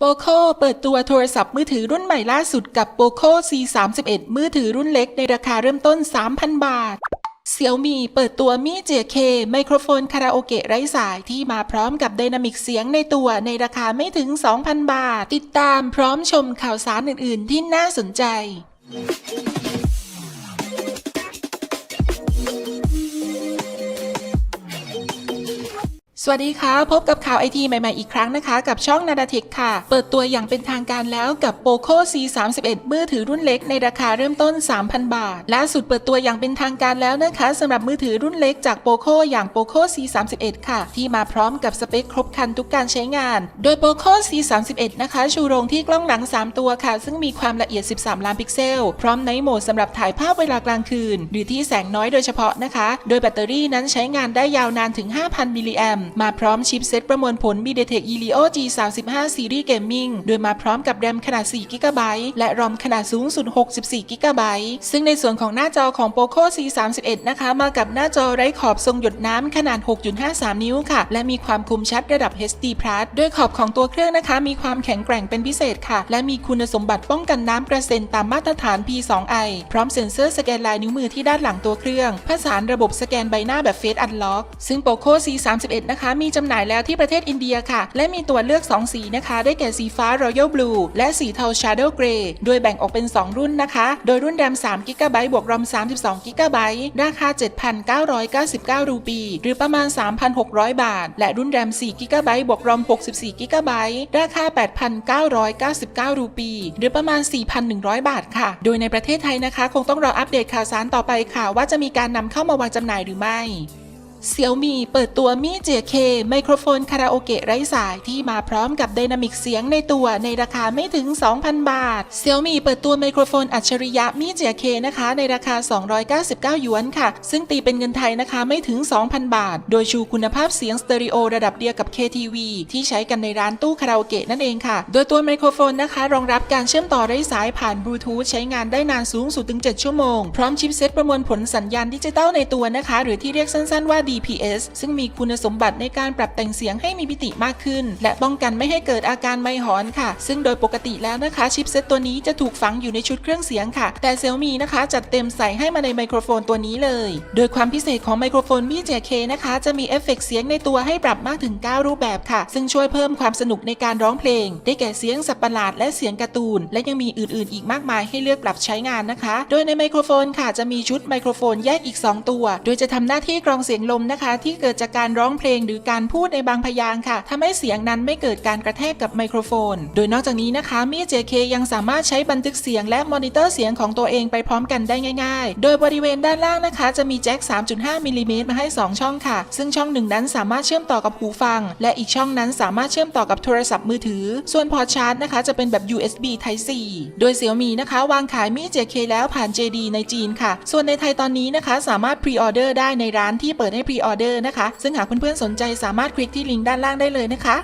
โปโคเปิดตัวโทรศัพท์มือถือรุ่นใหม่ล่าสุดกับโปโค C31 มือถือรุ่นเล็กในราคาเริ่มต้น 3,000 บาท เซี่ยวมีเปิดตัวมีเจเคไมโครโฟนคาราโอเกะไร้สายที่มาพร้อมกับไดนามิกเสียงในตัวในราคาไม่ถึง 2,000 บาท ติดตามพร้อมชมข่าวสารอื่น ๆ ที่น่าสนใจ สวัสดีค่ะ พบกับข่าวไอทีใหม่ ๆ อีกครั้งนะคะ กับช่องนาดาเทคค่ะ เปิดตัวอย่างเป็นทางการแล้วกับ POCO C31 มือถือรุ่นเล็กในราคาเริ่มต้น 3,000 บาทล่าสุดเปิดตัวอย่างเป็นทางการแล้วนะคะสำหรับมือถือรุ่นเล็กจาก POCO อย่าง POCO C31 ค่ะ ที่มาพร้อมกับสเปคครบครันทุกการใช้งาน โดย POCO C31 นะคะ ชูโรงที่กล้องหลัง 3 ตัวค่ะ ซึ่งมีความละเอียด 13 ล้านพิกเซล พร้อมไนท์โหมดสำหรับถ่ายภาพเวลากลางคืน หรือที่แสงน้อยโดยเฉพาะนะคะ โดยแบตเตอรี่นั้นใช้งานได้ยาวนานถึง 5,000 มิลลิแอมมาพร้อมชิปเซตประมวลผล MediaTek Helio G35 Series Gaming โดยมาพร้อมกับแรมขนาด 4 g b และรอมขนาดสูงสุด 64 g b ซึ่งในส่วนของหน้าจอของ POCO C31 นะคะ มากับหน้าจอไร้ขอบทรงหยดน้ำขนาด 6.53 นิ้วค่ะ และมีความคมชัดระดับ HD Plus ด้วยขอบของตัวเครื่องนะคะ มีความแข็งแกร่งเป็นพิเศษค่ะ และมีคุณสมบัติป้องกันน้ำกระเซ็นตามมาตรฐาน P2i พร้อมเซ็นเซอร์สแกนลายนิ้วมือที่ด้านหลังตัวเครื่องผสานระบบสแกนใบหน้าแบบ Face Unlock ซึ่ง POCO C31 นะคะมีจำหน่ายแล้วที่ประเทศอินเดียค่ะ และมีตัวเลือก 2 สีนะคะ ได้แก่สีฟ้า Royal Blue และสีเทา Shadow Grey โดยแบ่งออกเป็น 2 รุ่นนะคะ โดยรุ่นแรม3 g b บวกรอม32 g b ราคา 7,999 รูปี หรือประมาณ 3,600 บาท และรุ่นแรม4 g b บวกรอม64 g b ราคา 8,999 รูปี หรือประมาณ 4,100 บาทค่ะ โดยในประเทศไทยนะคะ คงต้องรออัปเดตข่าวสารต่อไปค่ะ ว่าจะมีการนำเข้ามาวางจำหน่ายหรือไม่ เซี่ยวมีเปิดตัวมีเจเคไมโครโฟนคาราโอเกะไร้สายที่มาพร้อมกับไดนามิกเสียงในตัวในราคาไม่ถึง 2,000 บาทเซี่ยวมีเปิดตัวไมโครโฟนอัจฉริยะมีเจเคนะคะในราคา 299 หยวนค่ะ ซึ่งตีเป็นเงินไทยนะคะไม่ถึง 2,000 บาท โดยชูคุณภาพเสียงสเตอริโอระดับเดียวกับ KTV ที่ใช้กันในร้านตู้คาราโอเกะนั่นเองค่ะ โดยตัวไมโครโฟนนะคะ รองรับการเชื่อมต่อไร้สายผ่านบลูทูธใช้งานได้นานสูงสุดถึง 7 ชั่วโมง พร้อมชิปเซ็ตประมวลผลสัญญาณดิจิตอลในตัวนะคะ หรือที่เรียกสั้นๆว่า DPS ซึ่งมีคุณสมบัติในการปรับแต่งเสียงให้มีมิติมากขึ้น และป้องกันไม่ให้เกิดอาการไม่หอนค่ะ ซึ่งโดยปกติแล้วนะคะชิปเซตตัวนี้จะถูกฝังอยู่ในชุดเครื่องเสียงค่ะ แต่เซลมีนะคะจัดเต็มใส่ให้มาในไมโครโฟนตัวนี้เลย โดยความพิเศษของไมโครโฟน BJK นะคะจะมีเอฟเฟกต์เสียงในตัวให้ปรับมากถึง 9 รูปแบบค่ะ ซึ่งช่วยเพิ่มความสนุกในการร้องเพลง ได้แก่เสียงสับประหลาดและเสียงการ์ตูน และยังมีอื่นๆ อีกมากมายให้เลือกปรับใช้งานนะคะ โดยในไมโครโฟนค่ะจะมีชุดไมโครโฟนแยกอีก 2 ตัว โดยจะทำหน้าที่กรองเสียงลมนะคะ ที่เกิดจากการร้องเพลงหรือการพูดในบางพยางค์ค่ะทำให้เสียงนั้นไม่เกิดการกระแทกกับไมโครโฟน โดยนอกจากนี้นะคะมี JK ยังสามารถใช้บันทึกเสียงและมอนิเตอร์เสียงของตัวเองไปพร้อมกันได้ง่าย ๆ โดยบริเวณด้านล่างนะคะ จะมีแจ็ค 3.5 มิลลิเมตรมาให้ 2 ช่องค่ะ ซึ่งช่องหนึ่งนั้นสามารถเชื่อมต่อกับหูฟัง และอีกช่องนั้นสามารถเชื่อมต่อกับโทรศัพท์มือถือ ส่วนพอร์ตชาร์จนะคะ จะเป็นแบบ USB Type C โดย Xiaomi นะคะ วางขายมี JK แล้วผ่าน JD ในจีนค่ะ ส่วนในไทยตอนนี้นะคะ สามารถพรีออเดอร์ได้ในร้านที่เปิดให้พรีออเดอร์นะคะ ซึ่งหากเพื่อนๆสนใจสามารถคลิกที่ลิงก์ด้านล่างได้เลยนะคะ